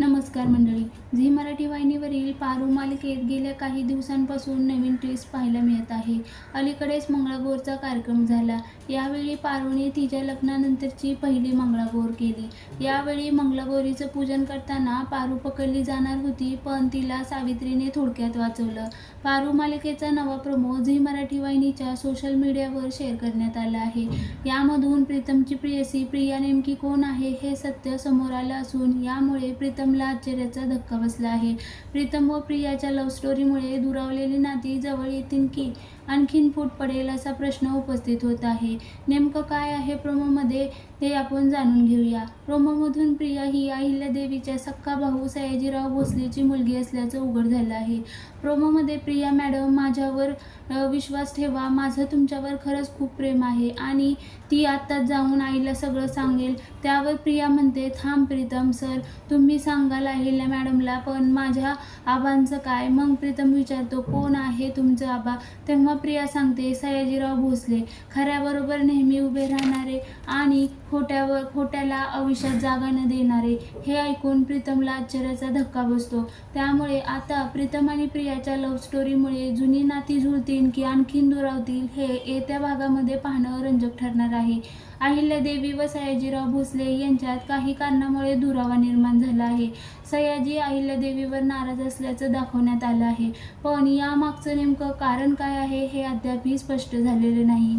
नमस्कार मंडळी. झी मराठी वाहिनीवरील पारू मालिकेत गेल्या काही दिवसांपासून नवीन ट्विस्ट पाहायला मिळत आहे. अलीकडेच मंगळागौरचा कार्यक्रम झाला. यावेळी पारूने तिच्या लग्नानंतरची पहिली मंगळागौर केली. यावेळी मंगळागौरीचं पूजन करताना पारू पकडली जाणार होती पण तिला सावित्रीने थोडक्यात वाचवलं. पारू मालिकेचा नवा प्रोमो झी मराठी वाहिनीच्या सोशल मीडियावर शेअर करण्यात आला आहे. यामधून प्रीतमची प्रियसी प्रिया नेमकी कोण आहे हे सत्य समोर आलं असून यामुळे प्रीतमला आश्चर्याचा धक्का बसला आहे. प्रीतम व प्रियाच्या लव्ह स्टोरीमुळे दुरावलेली नाती जवळ येतील की? आणखीन फूट पडेल असा प्रश्न उपस्थित होत आहे. नेमकं काय आहे प्रोमोमध्ये? ते आपण जाणून घेऊया. प्रोमोमधून प्रिया ही अहिल्यादेवीच्या सक्का भाऊ सयाजीराव भोसलेची मुलगी असल्याचं उघड झालं आहे. प्रोमोमध्ये प्रिया मॅडम माझ्यावर विश्वास ठेवा. माझं तुमच्यावर खरंच खूप प्रेम आहे आणि ती आत्ताच जाऊन आईला सगळं सांगेल. त्यावर प्रिया म्हणते थांब प्रीतम सर. तुम्ही सांगाल अहिल्या मॅडमला पण माझ्या आबांचं काय? मग प्रीतम विचारतो कोण आहे तुमचं आबा? तेव्हा प्रिया सांगते सयाजीराव भोसले. खऱ्याबरोबर नेहमी उभे राहणारे आणि खोट्यावर खोट्याला आयुष्यात जागा न देणारे. हे ऐकून प्रीतमला आश्चर्याचा धक्का बसतो. त्यामुळे आता प्रीतम आणि प्रियाच्या लव्ह स्टोरीमुळे जुनी नाती जुळतील की आणखीन दुरावतील हे येत्या भागामध्ये पाहणं रंजक ठरणार आहे. अहिल्यादेवी व सयाजीराव भोसले यांच्यात काही कारणामुळे दुरावा निर्माण झाला आहे. सयाजी अहिल्यादेवीवर नाराज असल्याचं असल्याचं दाखवण्यात आलं आहे. पण यामागचं नेमकं कारण काय आहे हे अद्यापही स्पष्ट झालेलं नाही.